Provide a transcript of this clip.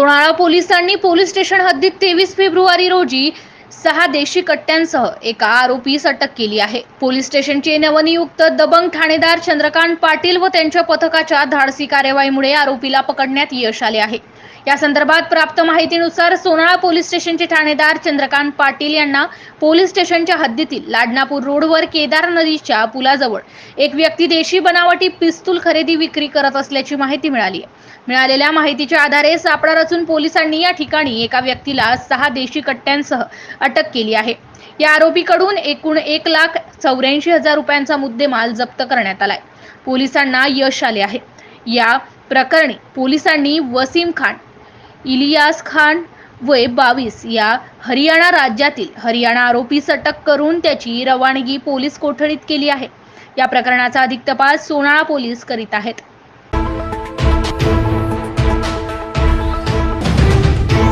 सोनाळा पोलिसांनी police station हद्दीत तेवीस फेब्रुवारी रोजी सहा देशी कट्ट्यांसह एका आरोपीस अटक केली आहे. पोलीस स्टेशनचे नवनियुक्त दबंग ठाणेदार चंद्रकांत पाटील व त्यांच्या पथकाच्या धाडसी कार्यवाहीमुळे आरोपीला पकडण्यात यश आले आहे. या संदर्भात प्राप्त माहितीनुसार सोनाळा पोलीस स्टेशनचे ठाणेदार चंद्रकांत पाटील यांना पोलीस स्टेशनच्या हद्दीतील लाडनापूर रोडवर केदार नदीच्या पुलाजवळ एक व्यक्ती देशी बनावटी पिस्तूल खरेदी विक्री करत असल्याची माहिती मिळाली. मिळालेल्या माहितीच्या आधारे सापळा रचून पोलिसांनी या ठिकाणी एका व्यक्तीला सहा देशी कट्ट्यांसह अटक केली आहे. या आरोपीकडून एकूण एक लाख चौऱ्याऐंशी हजार रुपयांचा मुद्देमाल जप्त करण्यात आलाय. पोलिसांना यश आले आहे. या प्रकरणी पोलिसांनी वसीम खान इलियास खान वय बावीस या हरियाणा राज्यातील हरियाणा आरोपीस अटक करून त्याची रवानगी पोलीस कोठडीत केली आहे. या प्रकरणाचा अधिक तपास सोनाळा पोलीस करीत आहेत.